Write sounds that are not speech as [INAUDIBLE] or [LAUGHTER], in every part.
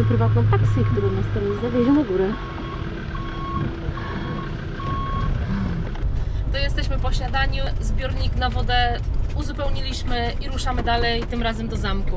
Mamy prywatną taksję, która nas teraz zawiezie na górę. To jesteśmy po śniadaniu. Zbiornik na wodę uzupełniliśmy i ruszamy dalej, tym razem do zamku.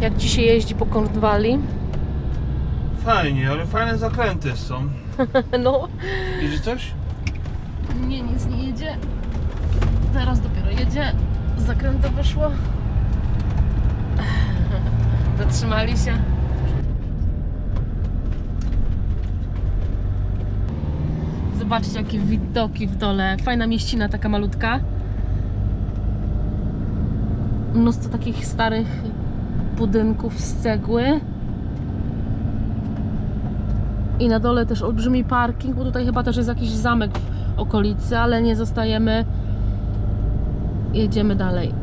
Jak dzisiaj jeździ po Cornwalli? Fajnie, ale fajne zakręty są. [LAUGHS] No, Jedzie coś? nie, nic nie jedzie. Teraz dopiero jedzie. Z zakrętu wyszło. [LAUGHS] Zatrzymali się. Zobaczcie, jakie widoki w dole. Fajna mieścina, taka malutka. Mnóstwo takich starych budynków z cegły. I na dole też olbrzymi parking, bo tutaj chyba też jest jakiś zamek w okolicy, ale nie zostajemy. Jedziemy dalej.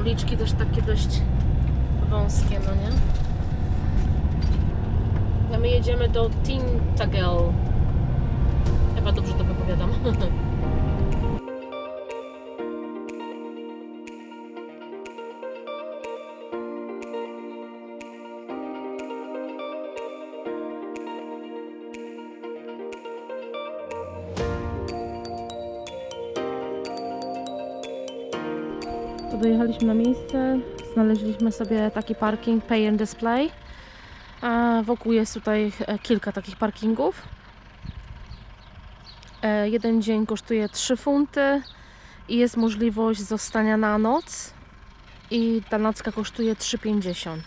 Uliczki też takie dość wąskie, no nie? A my jedziemy do Tintagel. Chyba dobrze to wypowiadam. Dojechaliśmy na miejsce, znaleźliśmy sobie taki parking Pay and Display. A wokół jest tutaj e, kilka takich parkingów. E, Jeden dzień kosztuje 3 funty i jest możliwość zostania na noc. I ta nocka kosztuje 3,50.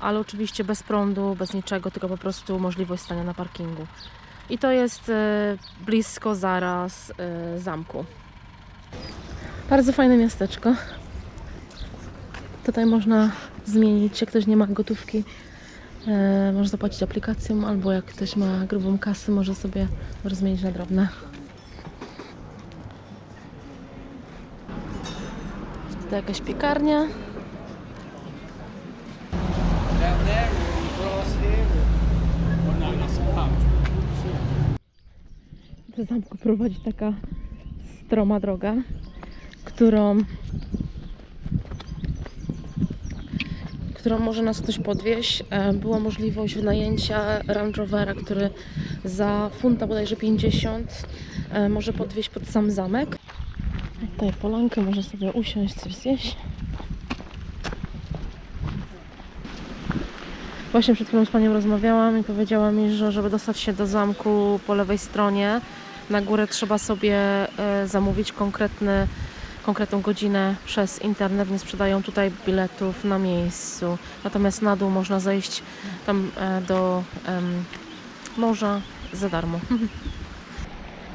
Ale oczywiście bez prądu, bez niczego, tylko po prostu możliwość stania na parkingu. I to jest e, blisko zaraz e, zamku. Bardzo fajne miasteczko. Tutaj można zmienić, jak ktoś nie ma gotówki, e, może zapłacić aplikacją, albo jak ktoś ma grubą kasę, może sobie rozmienić na drobne. Tutaj jakaś piekarnia. Do zamku prowadzi taka stroma droga, którą którą może nas ktoś podwieźć. E, Była możliwość wynajęcia Range Rovera, który za funta bodajże 50 e, może podwieźć pod sam zamek. Tutaj polankę, można sobie usiąść, coś zjeść. Właśnie przed chwilą z panią rozmawiałam i powiedziała mi, że żeby dostać się do zamku po lewej stronie, na górę trzeba sobie e, zamówić konkretny, konkretną godzinę przez internet. Nie sprzedają tutaj biletów na miejscu. Natomiast na dół można zejść tam e, do morza za darmo. [LAUGHS]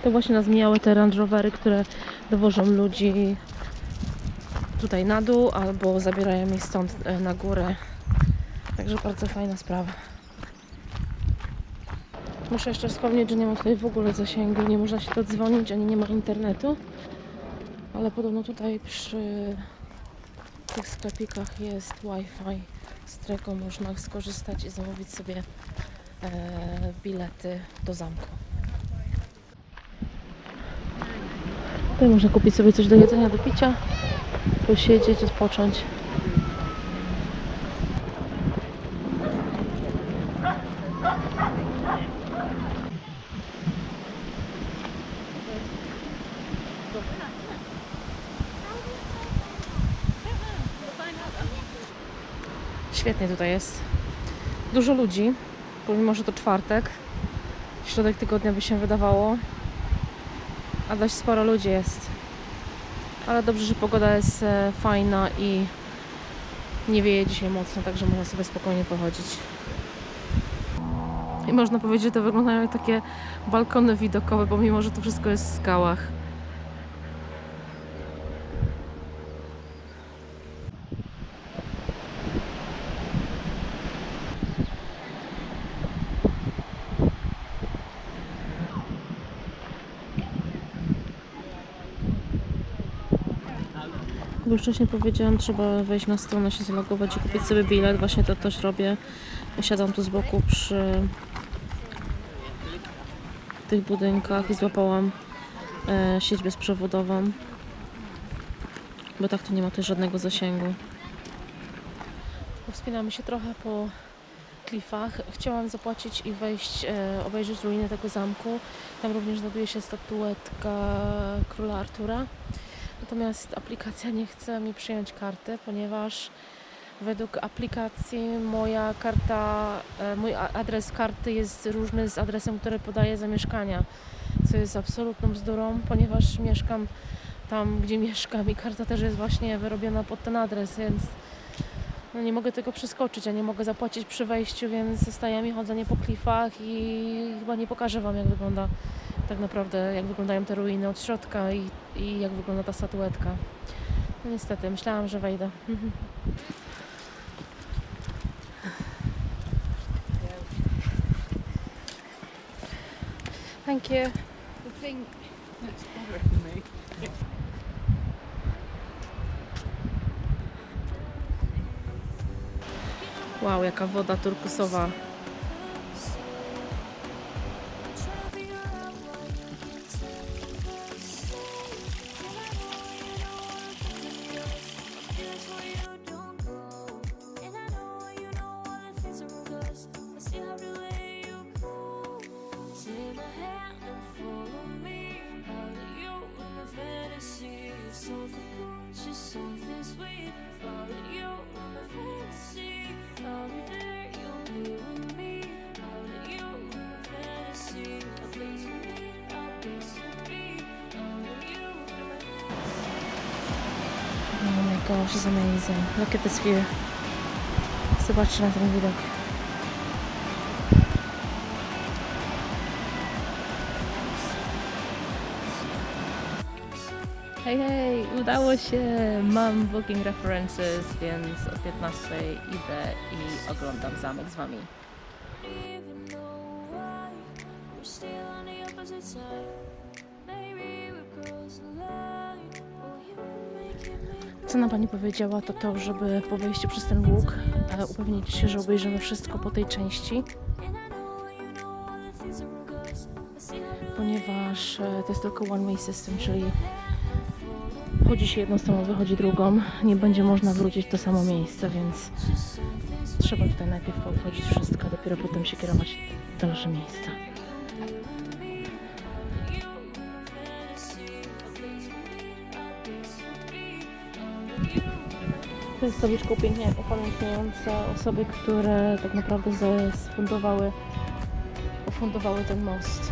To właśnie nas mijały te Range Rovery, które dowożą ludzi tutaj na dół albo zabierają ich stąd e, na górę. Także bardzo fajna sprawa. Muszę jeszcze wspomnieć, że nie ma tutaj w ogóle zasięgu, nie można się dodzwonić, ani nie ma internetu. Ale podobno tutaj przy tych sklepikach jest Wi-Fi, z którego można skorzystać i zamówić sobie e, bilety do zamku. Tutaj można kupić sobie coś do jedzenia, do picia, posiedzieć, odpocząć. Świetnie tutaj jest. Dużo ludzi, pomimo że to czwartek. Środek tygodnia by się wydawało. A dość sporo ludzi jest. Ale dobrze, że pogoda jest e, fajna i nie wieje dzisiaj mocno, także można sobie spokojnie pochodzić. I można powiedzieć, że to wyglądają jak takie balkony widokowe, pomimo że to wszystko jest w skałach. Już wcześniej powiedziałam, trzeba wejść na stronę, się zalogować i kupić sobie bilet. Właśnie to też robię. Siadam tu z boku przy tych budynkach i złapałam e, sieć bezprzewodową. Bo tak tu nie ma też żadnego zasięgu. Wspinamy się trochę po klifach. Chciałam zapłacić i wejść, e, obejrzeć ruiny tego zamku. Tam również znajduje się statuetka króla Artura. Natomiast aplikacja nie chce mi przyjąć karty, ponieważ według aplikacji moja karta, e, mój adres karty jest różny z adresem, który podaję za mieszkania, co jest absolutną bzdurą, ponieważ mieszkam tam, gdzie [LAUGHS] mieszkam i karta też jest właśnie wyrobiona pod ten adres, więc no nie mogę tego przeskoczyć, a nie mogę zapłacić przy wejściu, więc zostaje mi chodzenie po klifach i chyba nie pokażę Wam, jak wygląda tak naprawdę, jak wyglądają te ruiny od środka i, i jak wygląda ta statuetka. No niestety, myślałam, że wejdę. [LAUGHS] Thank you. The thing that's bothering me. Wow, jaka woda turkusowa. Gosh, it's amazing. Look at this view. Zobaczcie na ten widok. Hej, hej, udało się! Mam booking references, więc o 15 idę i oglądam zamek z wami. even know why we're still Co nam pani powiedziała, to to, żeby po wejściu przez ten łuk e, upewnić się, że obejrzymy wszystko po tej części, ponieważ e, to jest tylko one way system, czyli wchodzi się jedną stroną, wychodzi drugą. Nie będzie można wrócić w to samo miejsce, więc trzeba tutaj najpierw obchodzić wszystko, dopiero potem się kierować w dalsze miejsca. To jest tabliczka upamiętniająca osoby, które tak naprawdę sfundowały, ufundowały ten most.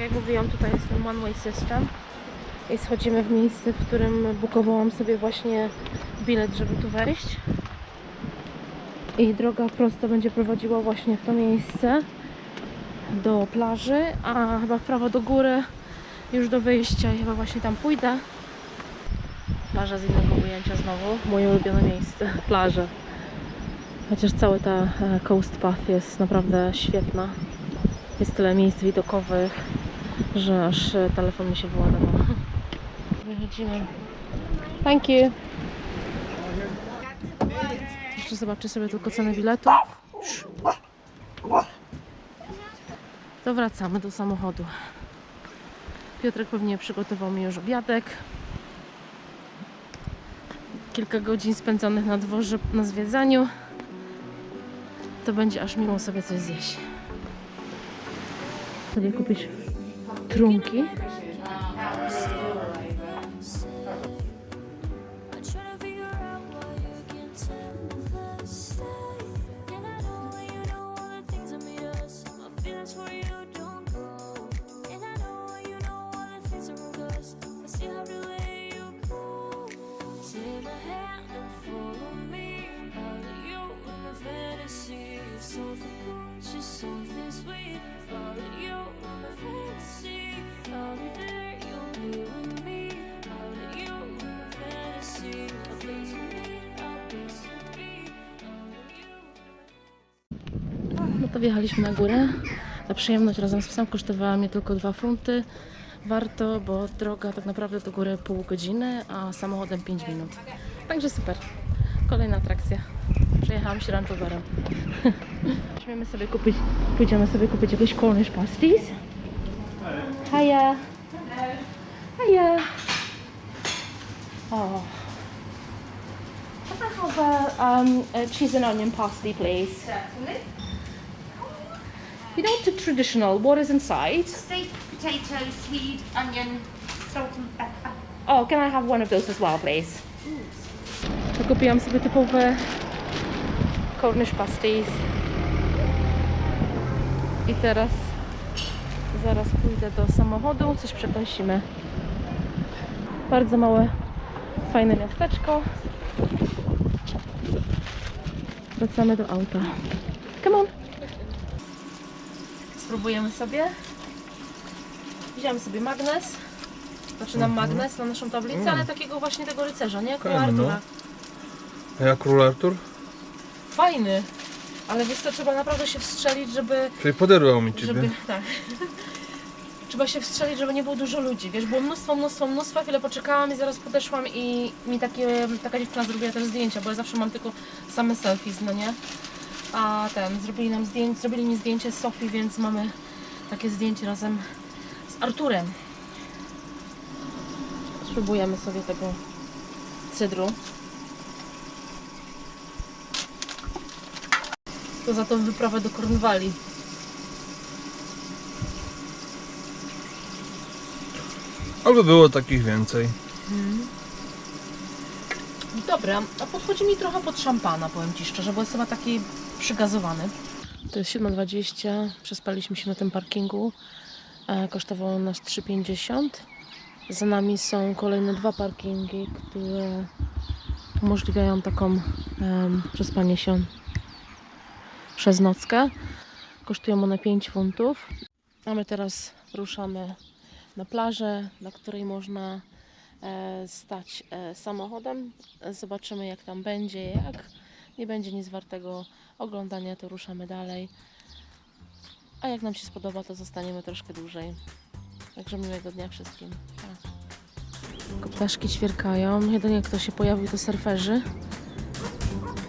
Jak mówiłam, tutaj jest ten one way system i schodzimy w miejsce, w którym bukowałam sobie właśnie bilet, żeby tu wejść. I droga prosto będzie prowadziła właśnie w to miejsce do plaży, a chyba w prawo do góry już do wyjścia i chyba właśnie tam pójdę. Plaża z innego ujęcia znowu, moje ulubione miejsce, [LAUGHS] plaża. Chociaż cała ta e, coast path jest naprawdę świetna. Jest tyle miejsc widokowych, że aż e, telefon mi się wyładował. [LAUGHS] Wychodzimy. Thank you. Jeszcze zobaczę sobie tylko cenę biletu. To wracamy do samochodu. Piotrek pewnie przygotował mi już obiadek. Kilka godzin spędzonych na dworze na zwiedzaniu. To będzie aż miło sobie coś zjeść. Sobie kupić trunki. I to wjechaliśmy na górę. Ta przyjemność razem z psem kosztowała mnie tylko 2 funty. Warto, bo droga tak naprawdę do góry pół godziny, a samochodem 5 minut. Także super. Kolejna atrakcja. Przejechałam się Rancho Barem. [LAUGHS] Sobie kupić, pójdziemy sobie kupić jakieś Cornish pasties. Hiya. Hiya. Oh. Can I have a, um, a cheese and onion pasty, please? You know the traditional, what is inside? Steak, potato, seed, onion, salt and pepper. Oh, can I have one of those as well, please? To kupiłam sobie typowe Cornish pasties. I teraz zaraz pójdę do samochodu, coś przekąsimy. Bardzo małe, fajne miasteczko. Wracamy do auta. Come on. Spróbujemy sobie. Wziąłem sobie magnes. Znaczy nam magnes na naszą tablicę, ale takiego właśnie tego rycerza, nie? Króla Fajny, no. Artura. A ja król Artur? Fajny. Ale wiesz co, trzeba naprawdę się wstrzelić, żeby... Czyli poderwał mi ciebie. żeby [LAUGHS] tak. Trzeba się wstrzelić, żeby nie było dużo ludzi. Wiesz, było mnóstwo, mnóstwo, mnóstwo. Chwilę poczekałam i zaraz podeszłam i mi takie, taka dziewczyna zrobiła też zdjęcia, bo ja zawsze mam tylko same selfies, no nie? A ten, zrobili nam zdjęcie, zrobili mi zdjęcie z Sofii, więc mamy takie zdjęcie razem z Arturem. Spróbujemy sobie tego cydru. To za tą wyprawę do Kornwali. Albo było takich więcej. Dobra, a podchodzi mi trochę pod szampana, powiem Ci szczerze, bo jest chyba taki przygazowany. To jest 7,20. Przespaliśmy się na tym parkingu. Kosztowało nas 3,50. Za nami są kolejne dwa parkingi, które umożliwiają taką em, przespanie się przez nockę. Kosztują one 5 funtów. A my teraz ruszamy na plażę, na której można e, stać e, samochodem. Zobaczymy jak tam będzie, jak nie będzie nic wartego oglądania, to ruszamy dalej. A jak nam się spodoba, to zostaniemy troszkę dłużej. Także miłego dnia wszystkim. Pa. Ptaszki ćwierkają. Jedynie kto się pojawił to surferzy,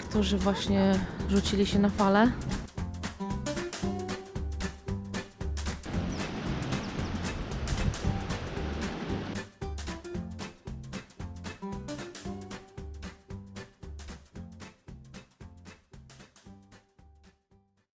którzy właśnie rzucili się na falę.